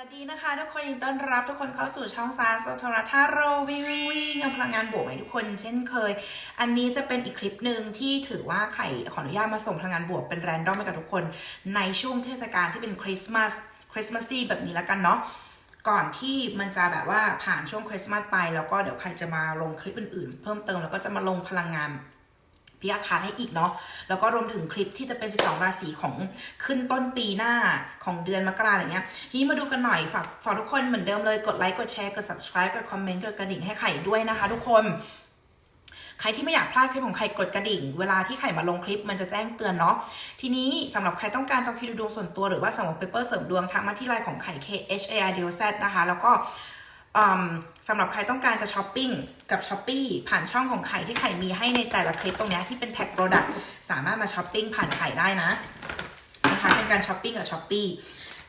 วัสดีนะคะ ทุกคนยินดีต้อนรับทุกคนเข้าสู่ช่องซาโซโทรทัศน์โรวิ่งวิ่งวิ่งพลังงานบวกให้ทุกคน เช่นเคย อันนี้จะเป็นอีกคลิปหนึ่งที่ถือว่าไข่ขออนุญาตมาส่งพลังงานบวกเป็นแรนดอมให้กับทุกคน ในช่วงเทศกาลที่เป็นคริสต์มาสคริสต์มาสซี่แบบนี้แล้วกันเนาะก่อนที่มันจะแบบว่าผ่านช่วงคริสต์มาสไป แล้วก็เดี๋ยวใครจะมาลงคลิปอื่นๆ เพิ่มเติมแล้วก็จะมาลงพลังงาน พิยาคาให้อีกเนาะแล้วก็รวมถึงคลิปที่จะเป็น 12 ราศีของขึ้นต้นปีหน้าของเดือนมกราอะไรเงี้ยทีนี้มาดูกันหน่อยฝากฝากทุกคนเหมือนเดิมเลยกดไลค์กดแชร์กด subscribe กดคอมเมนต์กดกระดิ่งให้ไข่ด้วยนะคะ ทุกคนใครที่ไม่อยากพลาดคลิปของไข่กดกระดิ่ง เวลาที่ไข่มาลงคลิปมันจะแจ้งเตือนเนาะ ทีนี้สำหรับใครต้องการจองคิวดูดวงส่วนตัวหรือว่าสำหรับเปเปอร์เสริมดวงทักมาที่ไลน์ของไข่ K H A R D O Z นะคะ แล้วก็ สำหรับใครต้องการจะช้อปปิ้งกับช้อปปี้ผ่านช่องของไข่ที่ไข่มีให้ในแต่ละคลิปตรงนี้ที่เป็นแท็กโปรดักต์สามารถมาช้อปปิ้งผ่านไข่ได้นะนะคะเป็นการช้อปปิ้งกับช้อปปี้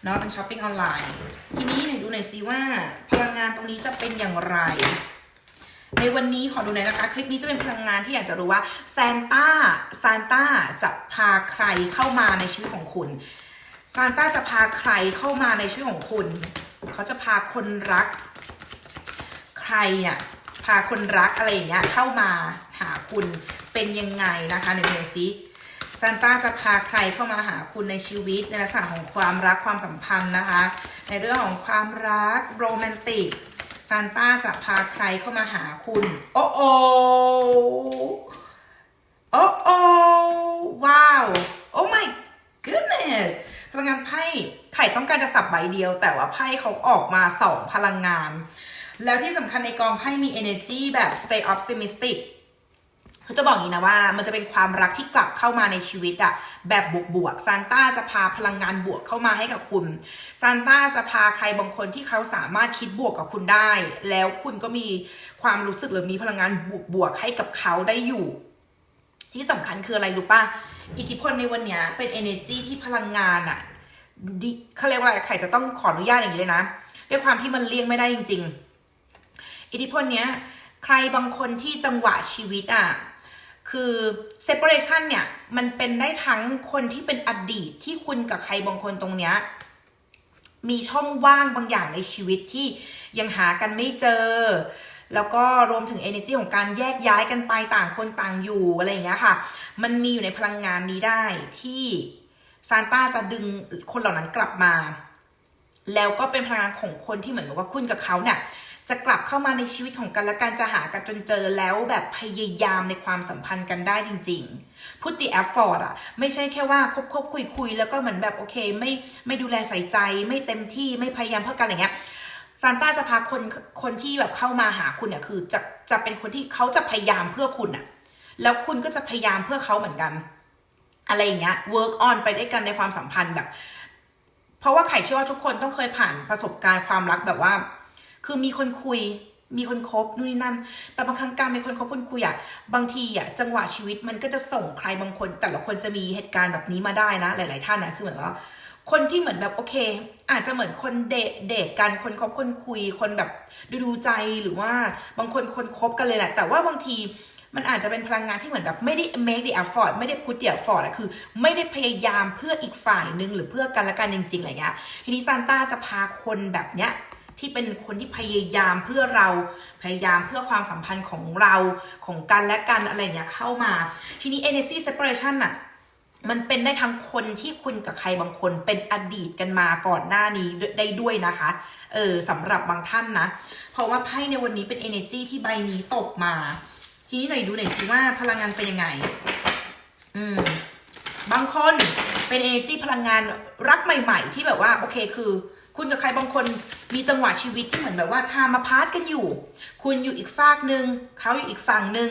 เนาะเป็นช้อปปิ้งออนไลน์ ทีนี้หนูดูหน่อยซิว่าพลังงานตรงนี้จะเป็นอย่างไร ในวันนี้ขอดูหน่อยนะคะ คลิปนี้จะเป็นพลังงานที่อยากจะรู้ว่าซานต้าซานต้าจะพาใครเข้ามาในชีวิตของคุณซานต้าจะพาใครเข้ามาในชีวิตของคุณ เขาจะพาคนรัก ใครอะพาคนรักอะไรอย่างเงี้ยเข้ามาหาคุณเป็นยังไงนะคะในเมซิซานต้าจะพาใครเข้ามาหาคุณในชีวิตในลักษณะของความรักความสัมพันธ์นะคะ ในเรื่องของความรักโรแมนติกซานต้าจะพาใครเข้ามาหาคุณ โอ้โอโอ้โอว้าว โอ้ my goodness พลังงานไพ่ไข่ต้องการจะสับใบเดียว แต่ว่าไพ่เขาออกมาสองพลังงาน แล้วที่สำคัญในกองไพ่มี energy แบบ stay optimistic คือจะบอกอย่างนี้นะว่ามันจะเป็นความรักที่กลับเข้ามาในชีวิตอะแบบบวกบวกซานต้าจะพาพลังงานบวกเข้ามาให้กับคุณซานต้าจะพาใครบางคนที่เขาสามารถคิดบวกกับคุณได้ แล้วคุณก็มีความรู้สึกหรือมีพลังงานบวกบวกให้กับเขาได้อยู่ ที่สำคัญคืออะไรรู้ป่ะอิทธิพลในวันเนี้ยเป็น energy ที่พลังงานอะเขาเรียกว่าอะไรใครจะต้องขออนุญาตอย่างนี้เลยนะด้วยความที่มันเลี่ยงไม่ได้จริง ๆ อิทธิพลเนี้ยใครบางคนที่จังหวะชีวิตอะคือ separation เนี่ยมันเป็นได้ทั้งคนที่เป็นอดีตที่คุณกับใครบางคนตรงเนี้ยมีช่องว่างบางอย่างในชีวิตที่ยังหากันไม่เจอ แล้วก็รวมถึง energy ของการแยกย้ายกันไปต่างคนต่างอยู่อะไรอย่างเงี้ยค่ะ มันมีอยู่ในพลังงานนี้ได้ที่ซานต้าจะดึงคนเหล่านั้นกลับมา แล้วก็เป็นพลังงานของคนที่เหมือนกับว่าคุณกับเขาเนี่ย จะกลับเข้ามาในชีวิตของกันและกันจะหากันจนเจอแล้วแบบพยายามในความสัมพันธ์กันได้จริง ๆพูดติแอฟฟอร์ดอะไม่ใช่แค่ว่าคบคบคุยคุยแล้วก็เหมือนแบบโอเคไม่ไม่ดูแลใส่ใจ ไม่เต็มที่ไม่พยายามเพื่อกันอะไรเงี้ยซานต้าจะพาคนคนที่แบบเข้ามาหาคุณเนี่ยคือจะจะเป็นคนที่เขาจะพยายามเพื่อคุณอะแล้วคุณก็จะพยายามเพื่อเขาเหมือนกัน อะไรอย่างเงี้ย work on ไปด้วยกันในความสัมพันธ์แบบ เพราะว่าไข่เชื่อว่าทุกคนต้องเคยผ่านประสบการณ์ความรักแบบว่า คือมีคนคุยมีคนคบนู่นนี่นั่น แต่บางครั้งการมีคนคบคนคุยอะบางทีอะจังหวะชีวิตมันก็จะส่งใครบางคน แต่ละคนจะมีเหตุการณ์แบบนี้มาได้นะ หลาย ๆ ท่านนะคือเหมือนว่า คนที่เหมือนแบบโอเค อาจจะเหมือนคนเดทเดทกันคนคบคนคุย คนแบบดูดูใจหรือว่าบางคนคนคบกันเลยแหละแต่ว่าบางทีมันอาจจะเป็นพลังงานที่เหมือนแบบไม่ได้ make the effort ไม่ได้ put the effort อะคือไม่ได้พยายามเพื่ออีกฝ่ายหนึ่งหรือเพื่อกันและกันจริงๆอะไรเงี้ยทีนี้ซานต้าจะพาคนแบบเนี้ย ที่เป็นคนที่พยายามเพื่อเราพยายามเพื่อความสัมพันธ์ของเราของกันและกันอะไรอย่างเงี้ยเข้ามา ทีนี้ energy separation น่ะมันเป็นได้ทั้งคนที่คุณกับใครบางคนเป็นอดีตกันมาก่อนหน้านี้ได้ด้วยนะคะ เออสำหรับบางท่านนะ เพราะว่าไพ่ในวันนี้เป็น energy ที่ใบนี้ตกมา ทีนี้หน่อยดูหน่อยสิว่าพลังงานเป็นยังไง อืม บางคนเป็น energy พลังงานรักใหม่ ๆ ที่แบบว่า โอเคคือ คุณกับใครบางคนมีจังหวะชีวิตที่เหมือนแบบว่าทามาพาร์ทกันอยู่ คุณอยู่อีกฝากหนึ่งเขาอยู่อีกฝั่งหนึ่ง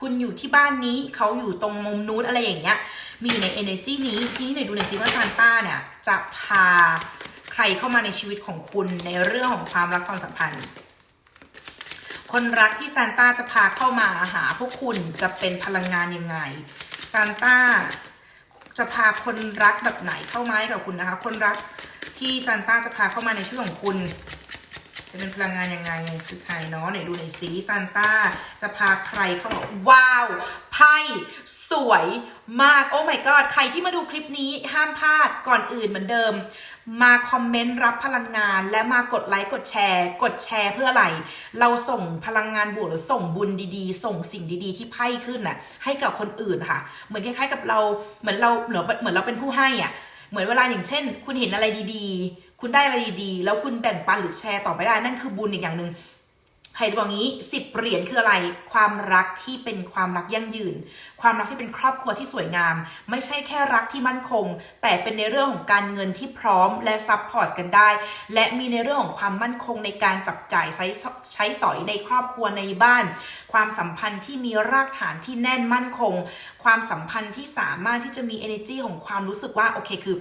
คุณอยู่ที่บ้านนี้เขาอยู่ตรงมุมนู้นอะไรอย่างเงี้ย มีใน energy นี้ทีนี้หน่อยดูหน่อยสิว่าซานต้าเนี่ยจะพาใครเข้ามาในชีวิตของคุณในเรื่องของความรักความสัมพันธ์ คนรักที่ซานต้าจะพาเข้ามาหาพวกคุณจะเป็นพลังงานยังไงซานต้า จะพาคนรักแบบไหนเข้ามาให้กับคุณนะคะ คนรักที่ซานต้าจะพาเข้ามาในชีวิตของคุณ จะเป็นพลังงานยังไงคือใครเนาะไหนดูหนสีซานต้า จะพาใครเข้ามาว้าวไพ่สวยมาก โอ้ my god ใครที่มาดูคลิปนี้ห้ามพลาดก่อนอื่นเหมือนเดิม มาคอมเมนต์รับพลังงาน และมากดไลค์กดแชร์ กดแชร์เพื่ออะไร เราส่งพลังงานบวกหรือส่งบุญดีๆ ส่งสิ่งดีๆ ที่ไพ่ขึ้นน่ะให้กับคนอื่นค่ะ เหมือนคล้ายๆกับเราเหมือนเราเหมือนเราเป็นผู้ให้อะเหมือนเวลาอย่างเช่น คุณเห็นอะไรดีๆ คุณได้อะไรดีๆ แล้วคุณแบ่งปันหรือแชร์ต่อไปได้นั่นคือบุญอีกอย่างหนึ่งใครจะบอกงี้สิบเหรียญคืออะไร ความรักที่เป็นความรักยั่งยืน ความรักที่เป็นครอบครัวที่สวยงาม ไม่ใช่แค่รักที่มั่นคง แต่เป็นในเรื่องของการเงินที่พร้อมและซัพพอร์ตกันได้ และมีในเรื่องของความมั่นคงในการจับจ่ายใช้ใช้สอยในครอบครัวในบ้าน ความสัมพันธ์ที่มีรากฐานที่แน่นมั่นคง ความสัมพันธ์ที่สามารถที่จะมี energy ของความรู้สึกว่าโอเคคือ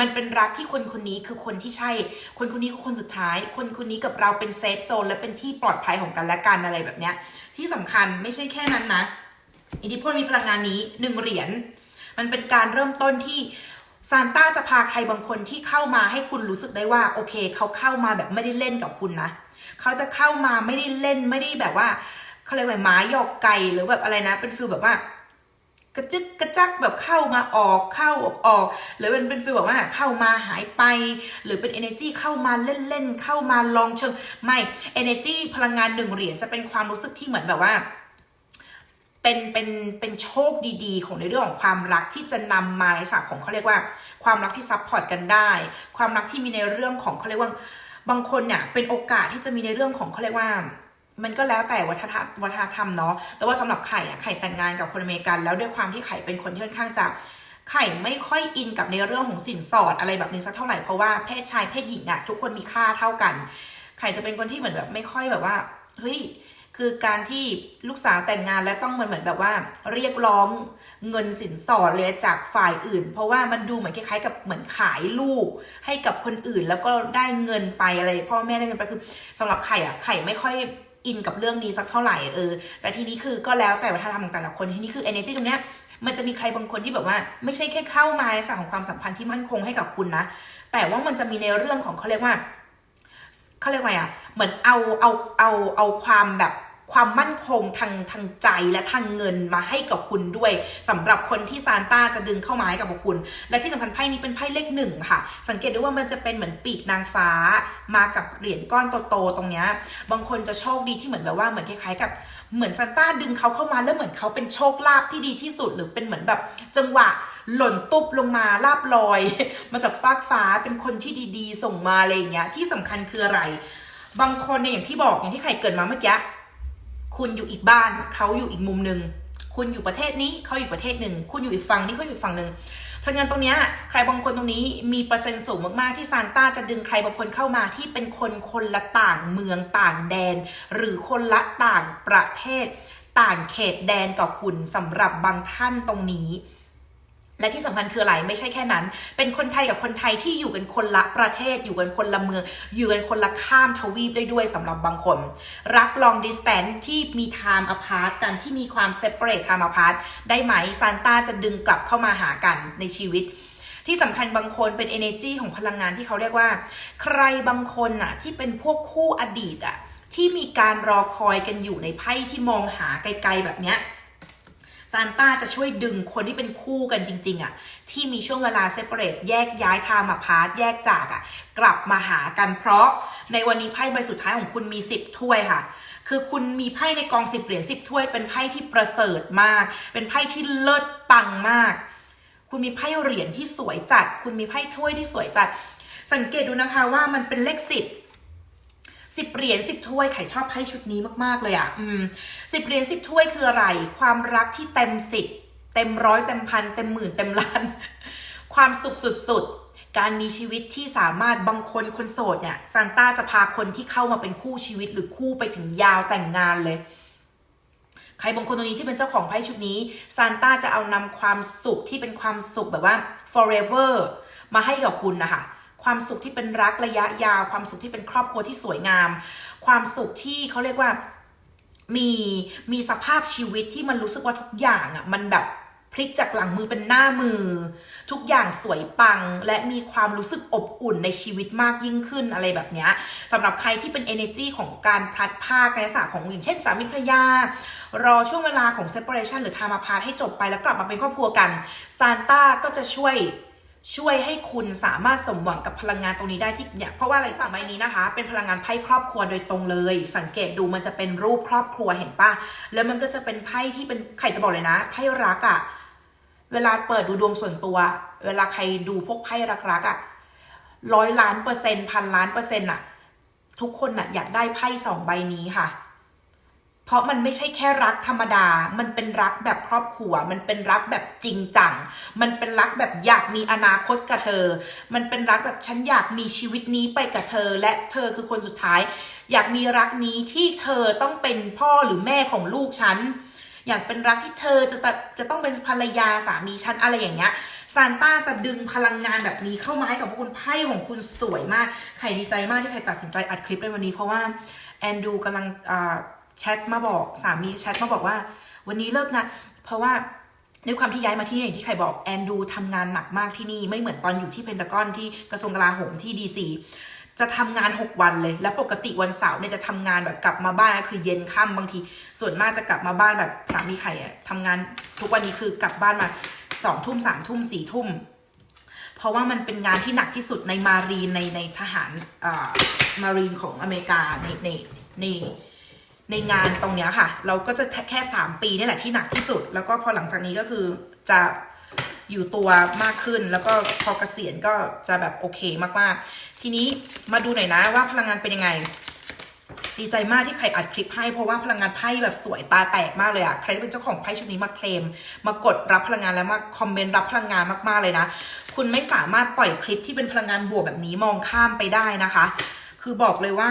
มันเป็นรักที่คนคนนี้คือคนที่ใช่ คนคนนี้คือคนสุดท้าย คนคนนี้กับเราเป็นเซฟโซนและเป็นที่ปลอดภัยของกันและกันอะไรแบบเนี้ย ที่สำคัญไม่ใช่แค่นั้นนะ อิทธิพลมีพลังงานนี้หนึ่งเหรียญ มันเป็นการเริ่มต้นที่ซานต้าจะพาใครบางคนที่เข้ามาให้คุณรู้สึกได้ว่าโอเค เขาเข้ามาแบบไม่ได้เล่นกับคุณนะ เขาจะเข้ามาไม่ได้เล่นไม่ได้แบบว่าเขาเรียกว่าหมาหยอกไก่หรือแบบอะไรนะ เป็นฟิลแบบว่า กระจึกกระจักแบบเข้ามาออกเข้าออกออก หรือเป็นเป็นฟีลแบบว่าเข้ามาหายไป หรือเป็น energy เข้ามาเล่นๆเข้ามาลองเชิงไม่ energy พลังงานหนึ่งเหรียญจะเป็นความรู้สึกที่เหมือนแบบว่า เป็นเป็นเป็นโชคดีๆ ของในเรื่องของความรักที่จะนำมาในศาสตร์ของเขาเรียกว่า ความรักที่ซัพพอร์ตกันได้ ความรักที่มีในเรื่องของเขาเรียกว่าบางคนเนี่ยเป็นโอกาสที่จะมีในเรื่องของเขาเรียกว่า มันก็แล้วแต่วัฒนธรรมวัฒนธรรมเนาะ แต่ว่าสำหรับไข่อะไข่แต่งงานกับคนอเมริกัน แล้วด้วยความที่ไข่เป็นคนที่ค่อนข้างจะไข่ไม่ค่อยอินกับในเรื่องของสินสอดอะไรแบบนี้สักเท่าไหร่เพราะว่าเพศชายเพศหญิงอะทุกคนมีค่าเท่ากัน ไข่จะเป็นคนที่เหมือนแบบไม่ค่อยแบบว่าเฮ้ยคือการที่ลูกสาวแต่งงานแล้วต้องมือนเหมือนแบบว่า เรียกร้องเงินสินสอดเลยจากฝ่ายอื่น เพราะว่ามันดูเหมือนคล้ายๆกับเหมือนขายลูก ให้กับคนอื่นแล้วก็ได้เงินไปอะไรพ่อแม่ได้เงินไปคือสำหรับไข่อะไข่ไม่ค่อย อินกับเรื่องนี้สักเท่าไหร่เออ แต่ทีนี้คือก็แล้วแต่วัฒนธรรมของแต่ละคนทีนี้คือ energy ตรงเนี้ยมันจะมีใครบางคนที่แบบว่า ไม่ใช่แค่เข้ามาในสายของความสัมพันธ์ที่มั่นคงให้กับคุณนะ แต่ว่ามันจะมีในเรื่องของเขาเรียกว่าเขาเรียกว่าไงอะเหมือนเอาเอาเอาเอาความแบบ ความมั่นคงทางทางใจและทางเงินมาให้กับคุณด้วยสำหรับคนที่ซานต้าจะดึงเข้ามาให้กับคุณ และที่สำคัญไพ่นี้เป็นไพ่เลขหนึ่งค่ะ สังเกตดูว่ามันจะเป็นเหมือนปีกนางฟ้า มากับเหรียญก้อนโตๆตรงเนี้ยบางคนจะโชคดีที่เหมือนแบบว่าเหมือนคล้ายๆกับเหมือนซานต้าดึงเขาเข้ามาแล้วเหมือนเขาเป็นโชคลาภที่ดีที่สุดหรือเป็นเหมือนแบบ จังหวะหล่นตุบลงมาลาบลอย มาจากฟากฟ้าเป็นคนที่ดีๆ ส่งมาอะไรอย่างเงี้ยที่สำคัญคืออะไร บางคนเนี่ยอย่างที่บอกอย่างที่ใครเกิดมาเมื่อกี้ คุณอยู่อีกบ้านเขาอยู่อีกมุมหนึ่งคุณอยู่ประเทศนี้เขาอยู่ประเทศหนึ่งคุณอยู่อีกฝั่งนี้เขาอยู่ฝั่งหนึ่งพลังงานตรงนี้ใครบางคนตรงนี้มีเปอร์เซ็นต์สูงมากๆที่ซานต้าจะดึงใครบางคนเข้ามาที่เป็นคนคนละต่างเมืองต่างแดน หรือคนละต่างประเทศ ต่างเขตแดนกับคุณสำหรับบางท่านตรงนี้ และที่สำคัญคืออะไรไม่ใช่แค่นั้น เป็นคนไทยกับคนไทยที่อยู่กันคนละประเทศ อยู่กันคนละเมือง อยู่กันคนละข้ามทวีปได้ด้วยสำหรับบางคน รัก long distance ที่มี time apart กันที่มีความ separate time apart ได้ไหมซานต้าจะดึงกลับเข้ามาหากันในชีวิต ที่สำคัญบางคนเป็น energy ของพลังงานที่เขาเรียกว่า ใครบางคนน่ะที่เป็นพวกคู่อดีตอะที่มีการรอคอยกันอยู่ในไพ่ที่มองหาไกลๆแบบเนี้ย ซานต้าจะช่วยดึงคนที่เป็นคู่กันจริง ๆอะที่มีช่วงเวลาเซปเรตแยกย้ายทามาพาร์ทแยกจากอะกลับมาหากันเพราะในวันนี้ไพ่ใบสุดท้ายของคุณมี 10 ถ้วยค่ะ คือคุณมีไพ่ในกองสิบเหรียญสิบถ้วย เป็นไพ่ที่ประเสริฐมาก เป็นไพ่ที่เลิศปังมาก คุณมีไพ่เหรียญที่สวยจัด คุณมีไพ่ถ้วยที่สวยจัด สังเกตดูนะคะว่ามันเป็นเลขสิบ สิบเหรียญสิบถ้วยไข่ชอบไพ่ชุดนี้มากๆเลยอะ่ะ อืมสิบเหรียญสิบถ้วยคืออะไร ความรักที่เต็มสิบเต็มร้อยเต็มพันเต็มหมื่นเต็มล้าน ความสุขสุดๆ การมีชีวิตที่สามารถบางคนคนโสดเนี่ยซานต้าจะพาคนที่เข้ามาเป็นคู่ชีวิตหรือคู่ไปถึงยาวแต่งงานเลยใครบางคนตรงนี้ที่เป็นเจ้าของไพ่ชุดนี้ซานต้าจะเอานำความสุขที่เป็นความสุขแบบว่า forever มาให้กับคุณนะคะ ความสุขที่เป็นรักระยะยาว ความสุขที่เป็นครอบครัวที่สวยงาม ความสุขที่เขาเรียกว่ามีมีสภาพชีวิตที่มันรู้สึกว่าทุกอย่างอะมันแบบพลิกจากหลังมือเป็นหน้ามือ ทุกอย่างสวยปังและมีความรู้สึกอบอุ่นในชีวิตมากยิ่งขึ้นอะไรแบบเนี้ยสำหรับใครที่เป็น energy ของการพลัดพากในลักษณะของอย่างเช่นสามีภรรยา รอช่วงเวลาของ separation หรือ time apart ให้จบไปแล้วกลับมาเป็นครอบครัวกันซานต้าก็จะช่วย ช่วยให้คุณสามารถสมหวังกับพลังงานตรงนี้ได้ที่เนี่ยเพราะว่าอะไรสามใบนี้นะคะ เป็นพลังงานไพ่ครอบครัวโดยตรงเลย สังเกตดูมันจะเป็นรูปครอบครัวเห็นปะแล้วมันก็จะเป็นไพ่ที่เป็นใครจะบอกเลยนะไพ่รักอะเวลาเปิดดูดวงส่วนตัว เวลาใครดูพวกไพ่รักๆอะร้อยล้านเปอร์เซ็นต์พันล้านเปอร์เซ็นต์อะทุกคนอะอยากได้ไพ่สองใบนี้ค่ะ เพราะมันไม่ใช่แค่รักธรรมดา มันเป็นรักแบบครอบครัว มันเป็นรักแบบจริงจัง มันเป็นรักแบบอยากมีอนาคตกับเธอ มันเป็นรักแบบฉันอยากมีชีวิตนี้ไปกับเธอ และเธอคือคนสุดท้าย อยากมีรักนี้ที่เธอต้องเป็นพ่อหรือแม่ของลูกฉัน อยากเป็นรักที่เธอจะจะต้องเป็นภรรยาสามีฉันอะไรอย่างเงี้ย ซานต้าจะดึงพลังงานแบบนี้เข้ามาให้กับพวกคุณไพ่ของคุณสวยมาก ใครดีใจมากที่ใครตัดสินใจอัดคลิปในวันนี้เพราะว่าแอนดูกำลังอ่า แชทมาบอกสามีแชทมาบอกว่า วันนี้เลิกงานเพราะว่าด้วยความที่ย้ายมาที่อย่างที่ใครบอกแอนดูทำงานหนักมากที่นี่ไม่เหมือนตอนอยู่ที่เพนตากอนที่กระทรวงกลาโหมที่ดีซีจะทำงาน 6 วันเลย แล้วปกติวันเสาร์เนี่ยจะทำงานแบบกลับมาบ้านคือเย็นค่ำบางที ส่วนมากจะกลับมาบ้านแบบสามีไข่อะทำงานทุกวันนี้คือกลับบ้านมาสองทุ่มสามทุ่มสี่ทุ่ม เพราะว่ามันเป็นงานที่หนักที่สุดในมารีนในในทหารอ่ามารีนของอเมริกาในในใน ในงานตรงเนี้ยค่ะ เราก็จะแค่ 3 ปีนี่แหละที่หนักที่สุด แล้วก็พอหลังจากนี้ก็คือจะอยู่ตัวมากขึ้น แล้วก็พอเกษียณก็จะแบบโอเคมากๆ ทีนี้มาดูหน่อยนะว่าพลังงานเป็นยังไง ดีใจมากที่ใครอัดคลิปให้ เพราะว่าพลังงานไพ่แบบสวยตาแตกมากเลยอะใครที่เป็นเจ้าของไพ่ชุดนี้มาเคลม มากดรับพลังงานแล้วมาคอมเมนต์รับพลังงานมากๆเลยนะ คุณไม่สามารถปล่อยคลิปที่เป็นพลังงานบวกแบบนี้มองข้ามไปได้นะคะ คือบอกเลยว่า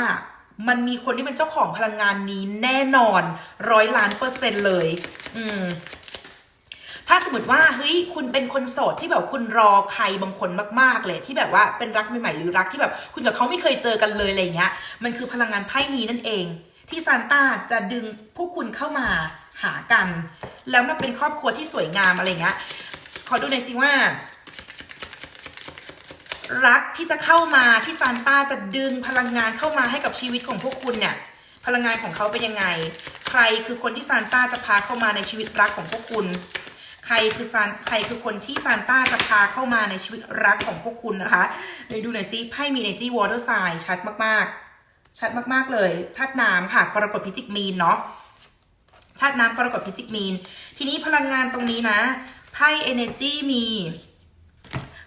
มันมีคนที่เป็นเจ้าของพลังงานนี้แน่นอนร้อยล้านเปอร์เซ็นต์เลย อืม ถ้าสมมติว่าเฮ้ยคุณเป็นคนโสดที่แบบคุณรอใครบางคนมาก ๆ เลย ที่แบบว่าเป็นรักใหม่ๆหรือรักที่แบบ คุณกับเขาไม่เคยเจอกันเลยอะไรเงี้ย มันคือพลังงานไพ่นี้นั่นเอง ที่ซานต้าจะดึงพวกคุณเข้ามาหากัน แล้วมันเป็นครอบครัวที่สวยงามอะไรเงี้ยขอดูหน่อยสิว่า รักที่จะเข้ามาที่ซานต้าจะดึงพลังงานเข้ามาให้กับชีวิตของพวกคุณเนี่ยพลังงานของเขาเป็นยังไง ใครคือคนที่ซานต้าจะพาเข้ามาในชีวิตรักของพวกคุณ ใครคือซานใครคือคนที่ซานต้าจะพาเข้ามาในชีวิตรักของพวกคุณนะคะเดี๋ยวดูหน่อยซิไพ่มี energy water sign ชัดมากๆ ชัดมากๆเลยธาตุน้ำค่ะกรกฎพิจิกมีนเนาะธาตุน้ำกรกฎพิจิกมีน ทีนี้พลังงานตรงนี้นะไพ่ energy มี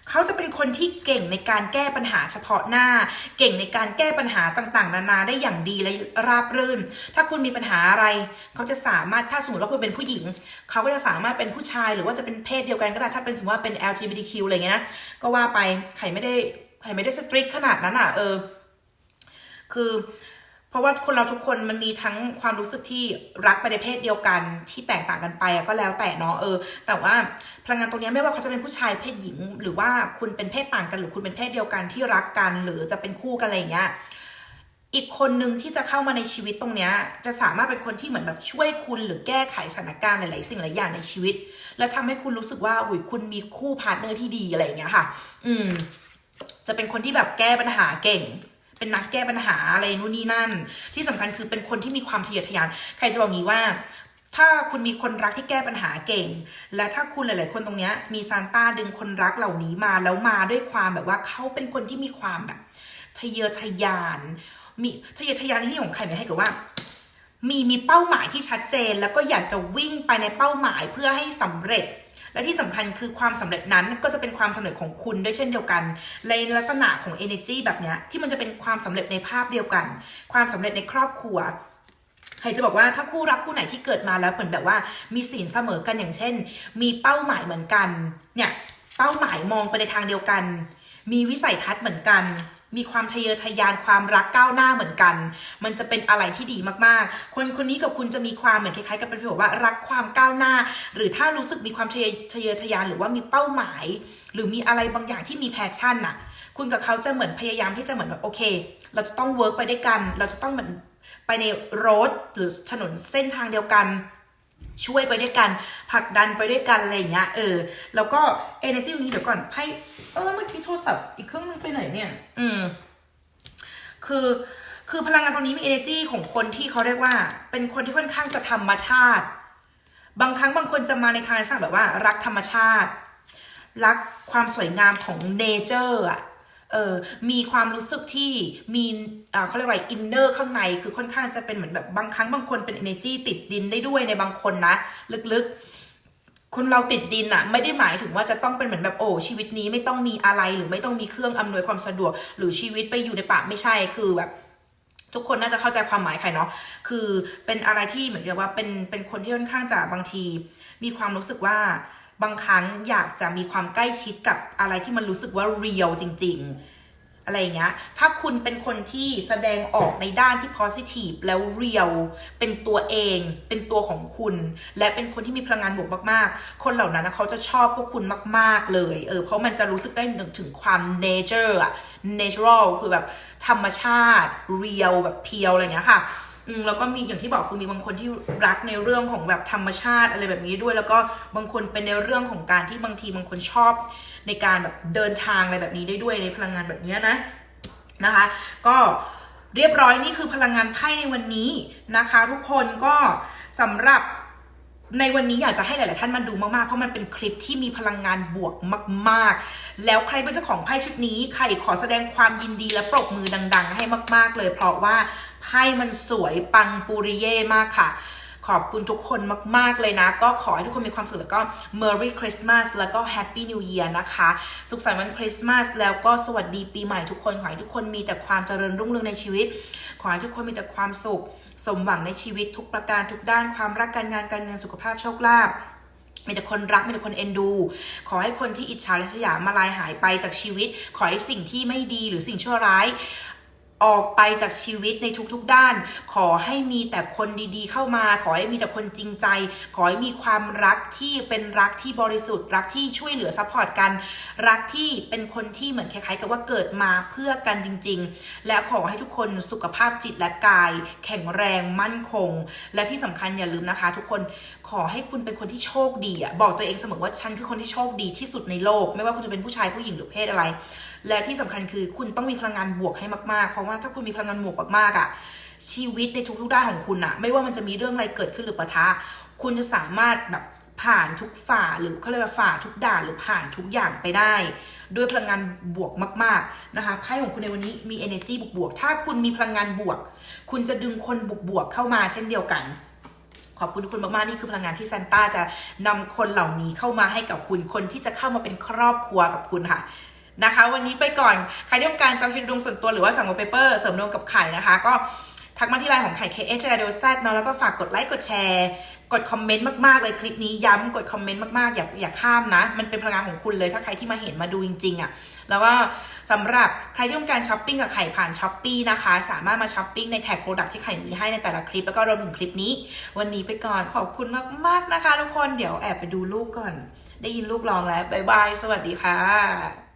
เขาจะเป็นคนที่เก่งในการแก้ปัญหาเฉพาะหน้า เก่งในการแก้ปัญหาต่างๆ นานาได้อย่างดีและราบรื่น ถ้าคุณมีปัญหาอะไร เขาจะสามารถถ้าสมมติว่าคุณเป็นผู้หญิง เขาก็จะสามารถเป็นผู้ชายหรือว่าจะเป็นเพศเดียวกันก็ได้ถ้าเป็นสมมติว่าเป็น LGBTQ อะไรเงี้ยนะก็ว่าไปใครไม่ได้ใครไม่ได้สตริกขนาดนั้นอะเออ คือ เพราะว่าคนเราทุกคนมันมีทั้งความรู้สึกที่รักไปในเพศเดียวกันที่แตกต่างกันไปอะก็แล้วแต่เนาะเออ แต่ว่าพลังงานตรงนี้ไม่ว่าเขาจะเป็นผู้ชายเพศหญิง หรือว่าคุณเป็นเพศต่างกันหรือคุณเป็นเพศเดียวกันที่รักกัน หรือจะเป็นคู่กันอะไรอย่างเงี้ยอีกคนหนึ่งที่จะเข้ามาในชีวิตตรงเนี้ยจะสามารถเป็นคนที่เหมือนแบบช่วยคุณหรือแก้ไขสถานการณ์หลาย ๆ สิ่งหลายอย่างในชีวิต แล้วทำให้คุณรู้สึกว่าอุ้ยคุณมีคู่พาร์ทเนอร์ที่ดีอะไรอย่างเงี้ยค่ะ อืม จะเป็นคนที่แบบแก้ปัญหาเก่ง เป็นนักแก้ปัญหาอะไรนู่นนี่นั่น ที่สำคัญคือเป็นคนที่มีความทะเยอทะยาน ใครจะบอกงี้ว่า ถ้าคุณมีคนรักที่แก้ปัญหาเก่ง และถ้าคุณหลาย ๆ คนตรงนี้มีซานต้าดึงคนรักเหล่านี้มาแล้วมาด้วยความแบบว่าเขาเป็นคนที่มีความแบบทะเยอทะยาน มีทะเยอทะยานที่ของใครหมายให้กับว่ามีมีเป้าหมายที่ชัดเจนแล้วก็อยากจะวิ่งไปในเป้าหมายเพื่อให้สำเร็จ และที่สำคัญคือความสำเร็จนั้นก็จะเป็นความสำเร็จของคุณด้วยเช่นเดียวกัน ในลักษณะของ energy แบบนี้ที่มันจะเป็นความสำเร็จในภาพเดียวกัน ความสำเร็จในครอบครัวใครจะบอกว่าถ้าคู่รักคู่ไหนที่เกิดมาแล้วเหมือนแบบว่ามีศีลเสมอกันอย่างเช่น มีเป้าหมายเหมือนกัน เนี่ยเป้าหมายมองไปในทางเดียวกัน มีวิสัยทัศน์เหมือนกัน มีความทะเยอทะยานความรักก้าวหน้าเหมือนกัน มันจะเป็นอะไรที่ดีมากๆ คนคนนี้กับคุณจะมีความเหมือนคล้ายๆกับเป็นฟีลว่ารักความก้าวหน้า หรือถ้ารู้สึกมีความทะเยอทะยยานหรือว่ามีเป้าหมาย หรือมีอะไรบางอย่างที่มีแพชชั่นน่ะ คุณกับเขาจะเหมือนพยายามที่จะเหมือนแบบโอเค เราจะต้องเวิร์กไปด้วยกัน เราจะต้องเหมือนไปในรดหรือถนนเส้นทางเดียวกัน ช่วยไปด้วยกันผลักดันไปด้วยกันอะไรอย่างเงี้ยเออ แล้วก็ energy นี้เดี๋ยวก่อนไพ่เออเมื่อกี้โทรศัพท์อีกเครื่องนึงไปไหนเนี่ย อืม คือคือพลังงานตรงนี้มี energy ของคนที่เขาเรียกว่า เป็นคนที่ค่อนข้างจะธรรมชาติ บางครั้งบางคนจะมาในทางสร้างแบบว่า รักธรรมชาติ รักความสวยงามของเนเจอร์อะ เออมีความรู้สึกที่มีอ่าเขาเรียกว่าอินเนอร์ข้างในคือค่อนข้างจะเป็นเหมือนแบบบางครั้งบางคนเป็น energy ติดดินได้ด้วยในบางคนนะ ลึกๆ คนเราติดดินอะไม่ได้หมายถึงว่าจะต้องเป็นเหมือนแบบโอ้ชีวิตนี้ไม่ต้องมีอะไรหรือไม่ต้องมีเครื่องอำนวยความสะดวก หรือชีวิตไปอยู่ในป่าไม่ใช่คือแบบทุกคนน่าจะเข้าใจความหมายใครเนาะ คือเป็นอะไรที่เหมือนกับว่าเป็นเป็นคนที่ค่อนข้างจะบางที มีความรู้สึกว่า บางครั้งอยากจะมีความใกล้ชิดกับอะไรที่มันรู้สึกว่าเรียลจริง ๆ อะไรเงี้ย ถ้าคุณเป็นคนที่แสดงออกในด้านที่ positive แล้วเรียลเป็นตัวเอง เป็นตัวของคุณ และเป็นคนที่มีพลังงานบวกมากๆ คนเหล่านั้นนะเขาจะชอบพวกคุณมาก ๆ เลย เออ เพราะมันจะรู้สึกได้ถึงความ nature อะ natural คือแบบธรรมชาติ เรียลแบบเพียวอะไรเงี้ยค่ะ อืมแล้วก็มีอย่างที่บอกคือมีบางคนที่รักในเรื่องของแบบธรรมชาติอะไรแบบนี้ด้วย แล้วก็บางคนเป็นในเรื่องของการที่บางทีบางคนชอบ ในการแบบเดินทางอะไรแบบนี้ได้ด้วยในพลังงานแบบนี้นะนะคะ ก็เรียบร้อยนี่คือพลังงานไพ่ในวันนี้นะคะ ทุกคนก็สำหรับ ในวันนี้อยากจะให้หลาย ๆ ท่านมาดูมาก ๆ เพราะมันเป็นคลิปที่มีพลังงานบวกมาก ๆ แล้วใครเป็นเจ้าของไพ่ชุดนี้ ใครขอแสดงความยินดีและปรบมือดัง ๆ ให้มาก ๆ เลย เพราะว่าไพ่มันสวยปังปูริเย่มากค่ะ ขอบคุณทุกคนมาก ๆ เลยนะ ก็ขอให้ทุกคนมีความสุขแล้วก็ Merry Christmas แล้วก็ Happy New Year นะคะ สุขสันต์วันคริสต์มาสแล้วก็สวัสดีปีใหม่ทุกคน ขอให้ทุกคนมีแต่ความเจริญรุ่งเรืองในชีวิต ขอให้ทุกคนมีแต่ความสุข สมหวังในชีวิตทุกประการทุกด้านความรักการงานการเงินสุขภาพโชคลาภมีแต่คนรักมีแต่คนเอ็นดู ขอให้คนที่อิจฉาและสยามมาลายหายไปจากชีวิต ขอให้สิ่งที่ไม่ดีหรือสิ่งชั่วร้าย ออกไปจากชีวิตในทุกๆด้าน ขอให้มีแต่คนดีๆ เข้ามา ขอให้มีแต่คนจริงใจ ขอให้มีความรักที่เป็นรักที่บริสุทธิ์ รักที่ช่วยเหลือซัพพอร์ตกัน รักที่เป็นคนที่เหมือนคล้ายๆ กับว่าเกิดมาเพื่อกันจริง ๆ และขอให้ทุกคนสุขภาพจิตและกาย แข็งแรงมั่นคง และที่สำคัญอย่าลืมนะคะ ทุกคน ขอให้คุณเป็นคนที่โชคดีอะบอกตัวเองเสมอว่าฉันคือคนที่โชคดีที่สุดในโลก ไม่ว่าคุณจะเป็นผู้ชายผู้หญิงหรือเพศอะไร และที่สำคัญคือคุณต้องมีพลังงานบวกให้มากๆ เพราะว่าถ้าคุณมีพลังงานบวกมากๆอะชีวิตในทุกๆด้านของคุณอะไม่ว่ามันจะมีเรื่องอะไรเกิดขึ้นหรือปะทะคุณจะสามารถแบบผ่านทุกฝ่าหรือเขาเรียกว่าฝ่าทุกด่านหรือผ่านทุกอย่างไปได้ ด้วยพลังงานบวกมาก ๆนะคะไพ่ของคุณในวันนี้มี energy บวกๆถ้าคุณมีพลังงานบวก คุณจะดึงคนบวกๆเข้ามาเช่นเดียวกัน ขอบคุณทุกคนมากๆ นี่คือพลังงานที่ซานต้าจะนำคนเหล่านี้เข้ามาให้กับคุณคนที่จะเข้ามาเป็นครอบครัวกับคุณค่ะนะคะ วันนี้ไปก่อน ใครที่ต้องการจองคิวดวงส่วนตัวหรือว่าสั่งวอลเปเปอร์เสริมดวงกับไข่นะคะ ก็ ทักมาที่ไลน์ของไข่ k h r o z เนาะแล้วก็ฝากกดไลค์กดแชร์ กดคอมเมนต์มากๆเลยคลิปนี้ย้ำกดคอมเมนต์มากๆ อย่าอย่าข้ามนะ มันเป็นพลังงานของคุณเลยถ้าใครที่มาเห็นมาดูจริงๆอะ่ะแล้วก็สำหรับใครที่ต้องการช้อปปิ้งกับไข่ผ่านช้อปปีนะคะ สามารถมาช้อปปิ้งในแท็กโปรดักที่ไข่มีให้ในแต่ละคลิป แล้วก็รวมถึงคลิปนี้ วันนี้ไปก่อนขอบคุณมากๆนะคะ ทุกคนเดี๋ยวแอบไปดูลูกก่อน ได้ยินลูกร้องแล้วบ๊ายบายสวัสดีค่ะ